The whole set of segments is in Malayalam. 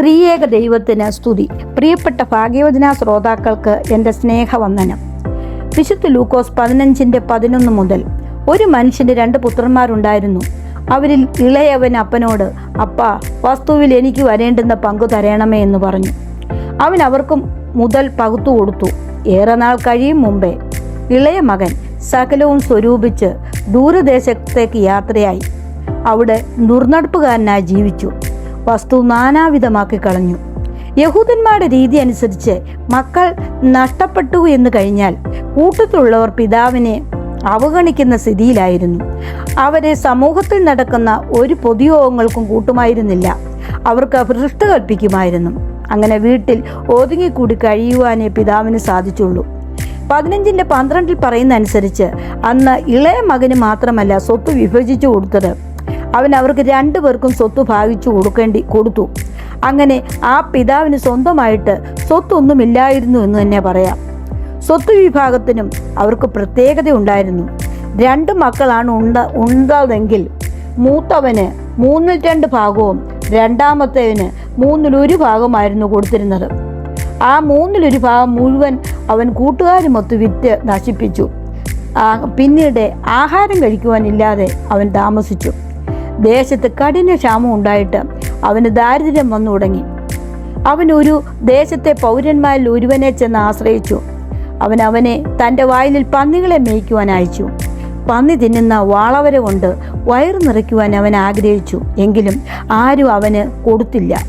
ത്രിയേക ദൈവത്തിന് സ്തുതി. പ്രിയപ്പെട്ട ഭാഗ്യവചന ശ്രോതാക്കൾക്ക് എന്റെ സ്നേഹവന്ദനം. വിശുദ്ധ ലൂക്കോസ് പതിനഞ്ചിന്റെ പതിനൊന്ന് മുതൽ ഒരു മനുഷ്യന് രണ്ട് പുത്രന്മാരുണ്ടായിരുന്നു. അവരിൽ ഇളയവൻ അപ്പനോട് അപ്പ വസ്തുവിൽ എനിക്ക് വരേണ്ടുന്ന പങ്കു തരണമേ എന്ന് പറഞ്ഞു. അവൻ അവർക്കും മുതൽ പകുത്തു കൊടുത്തു. ഏറെ നാൾ കഴിയും മുമ്പേ ഇളയ മകൻ സകലവും സ്വരൂപിച്ച് ദൂരദേശത്തേക്ക് യാത്രയായി. അവിടെ ദുർനടപ്പുകാരനായി ജീവിച്ചു. വസ്തു നാനാവിധമാക്കി കളഞ്ഞു. യഹൂദന്മാരുടെ രീതി അനുസരിച്ച് മക്കൾ നഷ്ടപ്പെട്ടു എന്ന് കഴിഞ്ഞാൽ കൂട്ടത്തിലുള്ളവർ പിതാവിനെ അവഗണിക്കുന്ന സ്ഥിതിയിലായിരുന്നു. അവരെ സമൂഹത്തിൽ നടക്കുന്ന ഒരു പൊതുയോഗങ്ങൾക്കും കൂട്ടുമായിരുന്നില്ല. അവർക്ക് ഭൃഷ്ട കൽപ്പിക്കുമായിരുന്നു. അങ്ങനെ വീട്ടിൽ ഒതുങ്ങിക്കൂടി കഴിയുവാനേ പിതാവിന് സാധിച്ചുള്ളൂ. പതിനഞ്ചിന്റെ പന്ത്രണ്ടിൽ പറയുന്ന അനുസരിച്ച് അന്ന് ഇളയ മകന് മാത്രമല്ല സ്വത്ത് വിഭജിച്ചു കൊടുത്തത് അവൻ അവർക്ക് രണ്ടു പേർക്കും സ്വത്ത് ഭാവിച്ചു കൊടുക്കേണ്ടി കൊടുത്തു. അങ്ങനെ ആ പിതാവിന് സ്വന്തമായിട്ട് സ്വത്തൊന്നുമില്ലായിരുന്നു എന്ന് തന്നെ പറയാം. സ്വത്ത് വിഭാഗത്തിനും അവർക്ക് പ്രത്യേകത ഉണ്ടായിരുന്നു. രണ്ട് മക്കളാണ് ഉണ്ട ഉണ്ടതെങ്കിൽ മൂത്തവന് മൂന്നിൽ രണ്ട് ഭാഗവും രണ്ടാമത്തേവന് മൂന്നിലൊരു ഭാഗമായിരുന്നു കൊടുത്തിരുന്നത്. ആ മൂന്നിലൊരു ഭാഗം മുഴുവൻ അവൻ കൂട്ടുകാരുമൊത്ത് വിറ്റ് നശിപ്പിച്ചു. പിന്നീട് ആഹാരം കഴിക്കുവാനില്ലാതെ അവൻ താമസിച്ചു. ദേശത്ത് കഠിന ക്ഷാമം ഉണ്ടായിട്ട് അവന് ദാരിദ്ര്യം വന്നു തുടങ്ങി. അവൻ ഒരു ദേശത്തെ പൗരന്മാരിൽ ഒരുവനെ ചെന്ന് ആശ്രയിച്ചു. അവൻ അവനെ തന്റെ വായിലിൽ പന്നികളെ മേയ്ക്കുവാൻ അയച്ചു. പന്നി തിന്നുന്ന വാളവര കൊണ്ട് വയറു നിറയ്ക്കുവാൻ അവൻ ആഗ്രഹിച്ചു. എങ്കിലും ആരും അവന് കൊടുത്തില്ല.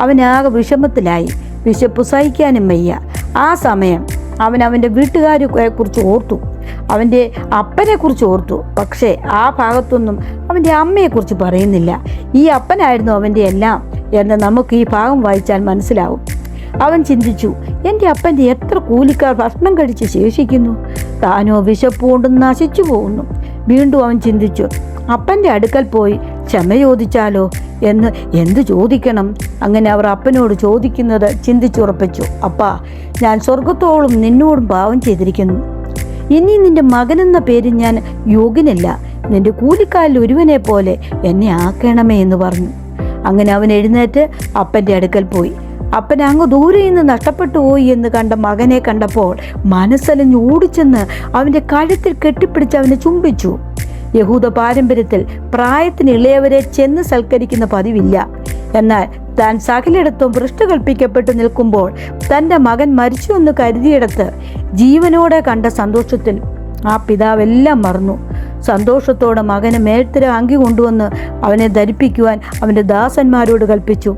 അവനാകെ വിഷമത്തിലായി. വിശപ്പ് സഹിക്കാനും വയ്യ. ആ സമയം അവൻ അവന്റെ വീട്ടുകാരെ കുറിച്ച് ഓർത്തു. അവന്റെ അപ്പനെക്കുറിച്ച് ഓർത്തു. പക്ഷേ ആ ഭാഗത്തൊന്നും അവന്റെ അമ്മയെക്കുറിച്ച് പറയുന്നില്ല. ഈ അപ്പനായിരുന്നു അവന്റെ എല്ലാം എന്ന് നമുക്ക് ഈ ഭാഗം വായിച്ചാൽ മനസ്സിലാവും. അവൻ ചിന്തിച്ചു എന്റെ അപ്പന്റെ എത്ര കൂലിക്കാർ ഭക്ഷണം കഴിച്ച് ശേഷിക്കുന്നു? താനോ വിശപ്പ് കൊണ്ട് നശിച്ചു പോകുന്നു. വീണ്ടും അവൻ ചിന്തിച്ചു അപ്പന്റെ അടുക്കൽ പോയി ക്ഷമ ചോദിച്ചാലോ എന്ന് എന്ത് ചോദിക്കണം? അങ്ങനെ അവർ അപ്പനോട് ചോദിക്കുന്നത് ചിന്തിച്ചുറപ്പിച്ചു അപ്പാ ഞാൻ സ്വർഗത്തോളം നിന്നോടും പാവം ചെയ്തിരിക്കുന്നു. ഇനി നിന്റെ മകനെന്ന പേര് ഞാൻ യോഗ്യനല്ല. നിന്റെ കൂലിക്കാലിൽ ഒരുവനെ പോലെ എന്നെ ആക്കണമേ എന്ന് പറഞ്ഞു. അങ്ങനെ അവൻ എഴുന്നേറ്റ് അപ്പന്റെ അടുക്കൽ പോയി. അപ്പൻ അങ്ങ് ദൂരെ നിന്ന് നഷ്ടപ്പെട്ടു പോയി എന്ന് കണ്ട മകനെ കണ്ടപ്പോൾ മനസ്സലിഞ്ഞ് ഓടിച്ചെന്ന് അവന്റെ കഴുത്തിൽ കെട്ടിപ്പിടിച്ച് അവനെ ചുംബിച്ചു. യഹൂദ പാരമ്പര്യത്തിൽ പ്രായത്തിന് ഇളയവരെ ചെന്ന് സൽക്കരിക്കുന്ന പതിവില്ല. എന്നാൽ താൻ സകലിടത്തും ഭ്രഷ്ട് കൽപ്പിക്കപ്പെട്ടു നിൽക്കുമ്പോൾ തന്റെ മകൻ മരിച്ചു എന്ന് കരുതിയിടത്ത് ജീവനോടെ കണ്ട സന്തോഷത്തിൽ ആ പിതാവെല്ലാം മറന്നു. സന്തോഷത്തോടെ മകന് മേൽത്തര അങ്കി കൊണ്ടുവന്ന് അവനെ ധരിപ്പിക്കുവാൻ അവന്റെ ദാസന്മാരോട് കൽപ്പിച്ചു.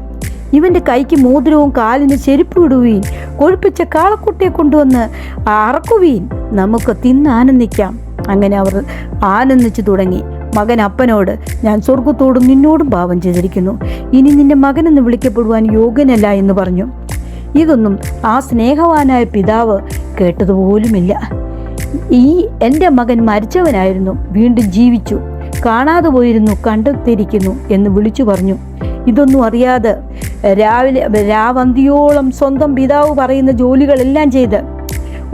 ഇവന്റെ കൈക്ക് മോതിരവും കാലിന് ചെരുപ്പ് ഇടുകയും കൊഴുപ്പിച്ച കാളക്കുട്ടിയെ കൊണ്ടുവന്ന് അറക്കുകയും നമുക്ക് തിന്നാനന്ദിക്കാം അങ്ങനെ അവർ ആനന്ദിച്ചു തുടങ്ങി. മകൻ അപ്പനോട് ഞാൻ സ്വർഗത്തോടും നിന്നോടും പാപം ചെയ്തിരിക്കുന്നു. ഇനി നിന്റെ എന്ന് വിളിക്കപ്പെടുവാൻ യോഗ്യനല്ല എന്ന് പറഞ്ഞു. ഇതൊന്നും ആ സ്നേഹവാനായ പിതാവ് കേട്ടതുപോലുമില്ല. ഈ എന്റെ മകൻ മരിച്ചവനായിരുന്നു. വീണ്ടും ജീവിച്ചു. കാണാതെ പോയിരുന്നു കണ്ടെത്തിയിരിക്കുന്നു എന്ന് വിളിച്ചു പറഞ്ഞു. ഇതൊന്നും അറിയാതെ രാവിലെ രാവന്തിയോളം സ്വന്തം പിതാവ് പറയുന്ന ജോലികളെല്ലാം ചെയ്ത്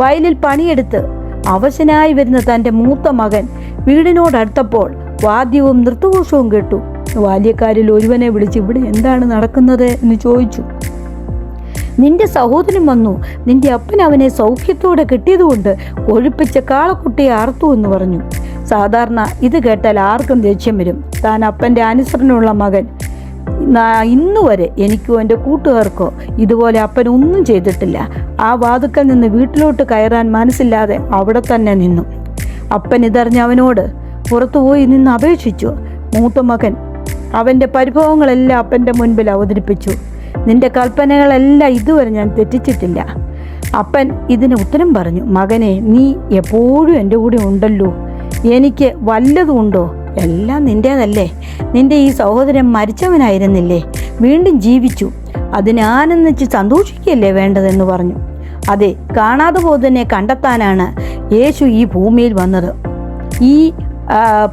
വയലിൽ പണിയെടുത്ത് അവശനായി വരുന്ന തന്റെ മൂത്ത മകൻ വീടിനോടടുത്തപ്പോൾ വാദ്യവും നൃത്തഘോഷവും കേട്ടു. ബാല്യക്കാരിൽ ഒരുവനെ വിളിച്ച് ഇവിടെ എന്താണ് നടക്കുന്നത്? എന്ന് ചോദിച്ചു. നിന്റെ സഹോദരൻ വന്നു. നിന്റെ അപ്പൻ അവനെ സൗഖ്യത്തോടെ കിട്ടിയതുകൊണ്ട് കൊഴുപ്പിച്ച കാളക്കുട്ടിയെ അറുത്തു എന്ന് പറഞ്ഞു. സാധാരണ ഇത് കേട്ടാൽ ആർക്കും ദേഷ്യം വരും. താൻ അപ്പന്റെ അനുസരണമുള്ള മകൻ. ഇന്നുവരെ എനിക്കോ എന്റെ കൂട്ടുകാർക്കോ ഇതുപോലെ അപ്പൻ ഒന്നും ചെയ്തിട്ടില്ല. ആ വാതുക്കൽ നിന്ന് വീട്ടിലോട്ട് കയറാൻ മനസ്സില്ലാതെ അവിടെ തന്നെ നിന്നു. അപ്പൻ ഇതറിഞ്ഞ അവനോട് പുറത്തുപോയി നിന്ന് അപേക്ഷിച്ചു. മൂത്ത മകൻ അവന്റെ പരിഭവങ്ങളെല്ലാം അപ്പന്റെ മുൻപിൽ അവതരിപ്പിച്ചു. നിന്റെ കൽപ്പനകളെല്ലാം ഇതുവരെ ഞാൻ തെറ്റിച്ചിട്ടില്ല. അപ്പൻ ഇതിന് ഉത്തരം പറഞ്ഞു മകനെ നീ എപ്പോഴും എന്റെ കൂടെ ഉണ്ടല്ലോ. എനിക്ക് വല്ലതും ഉണ്ടോ? എല്ലാം നിന്റേതല്ലേ നിന്റെ ഈ സഹോദരൻ മരിച്ചവനായിരുന്നില്ലേ. വീണ്ടും ജീവിച്ചു. അതിനാനന്ദിച്ച് സന്തോഷിക്കുകയല്ലേ വേണ്ടതെന്ന് പറഞ്ഞു. അതെ കാണാതെ പോതന്നെ കണ്ടെത്താനാണ് യേശു ഈ ഭൂമിയിൽ വന്നത്. ഈ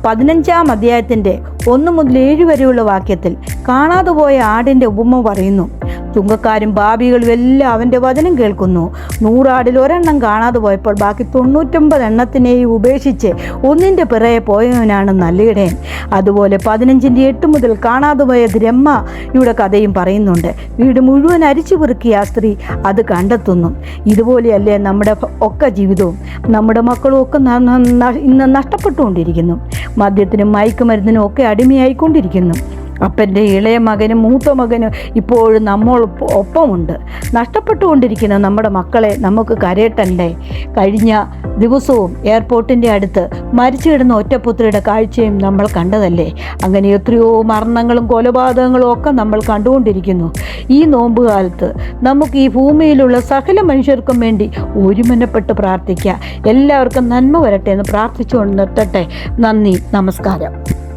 പതിനഞ്ചാം അധ്യായത്തിന്റെ ഒന്ന് മുതൽ ഏഴ് വരെയുള്ള വാക്യത്തിൽ കാണാതെ പോയ ആടിന്റെ ഉപമ പറയുന്നു. ചുങ്കക്കാരും ബാബികളും എല്ലാം അവന്റെ വചനം കേൾക്കുന്നു. നൂറാടിൽ ഒരെണ്ണം കാണാതെ പോയപ്പോൾ ബാക്കി തൊണ്ണൂറ്റൊമ്പത് എണ്ണത്തിനെയും ഉപേക്ഷിച്ച് ഒന്നിന്റെ പിറയെ പോയവനാണ് നല്ലിടയൻ. അതുപോലെ പതിനഞ്ചിന്റെ എട്ട് മുതൽ കാണാതെ പോയ ദ്രഹ്മയുടെ കഥയും പറയുന്നുണ്ട്. വീട് മുഴുവൻ അരിച്ചു പെറുക്കിയ സ്ത്രീ അത് കണ്ടെത്തുന്നു. ഇതുപോലെയല്ലേ നമ്മുടെ ഒക്കെ ജീവിതവും. നമ്മുടെ മക്കളും ഒക്കെ ഇന്ന് നഷ്ടപ്പെട്ടുകൊണ്ടിരിക്കുന്നു. മദ്യത്തിനും മയക്കുമരുന്നിനും ഒക്കെ അടിമയായിക്കൊണ്ടിരിക്കുന്നു. അപ്പന്റെ ഇളയ മകനും മൂത്ത മകനും ഇപ്പോഴും നമ്മൾ ഒപ്പമുണ്ട്. നഷ്ടപ്പെട്ടുകൊണ്ടിരിക്കുന്ന നമ്മുടെ മക്കളെ നമുക്ക് കരയട്ടണ്ടേ? കഴിഞ്ഞ ദിവസവും എയർപോർട്ടിന്റെ അടുത്ത് മരിച്ചു കിടന്ന ഒറ്റപ്പുത്രിയുടെ കാഴ്ചയും നമ്മൾ കണ്ടതല്ലേ? അങ്ങനെ എത്രയോ മരണങ്ങളും കൊലപാതകങ്ങളും ഒക്കെ നമ്മൾ കണ്ടുകൊണ്ടിരിക്കുന്നു. ഈ നോമ്പ് കാലത്ത് നമുക്ക് ഈ ഭൂമിയിലുള്ള സകല മനുഷ്യർക്കും വേണ്ടി ഒരുമനപ്പെട്ട് പ്രാർത്ഥിക്കുക എല്ലാവർക്കും നന്മ വരട്ടെ എന്ന് പ്രാർത്ഥിച്ചുകൊണ്ട് നിർത്തട്ടെ. നന്ദി നമസ്കാരം.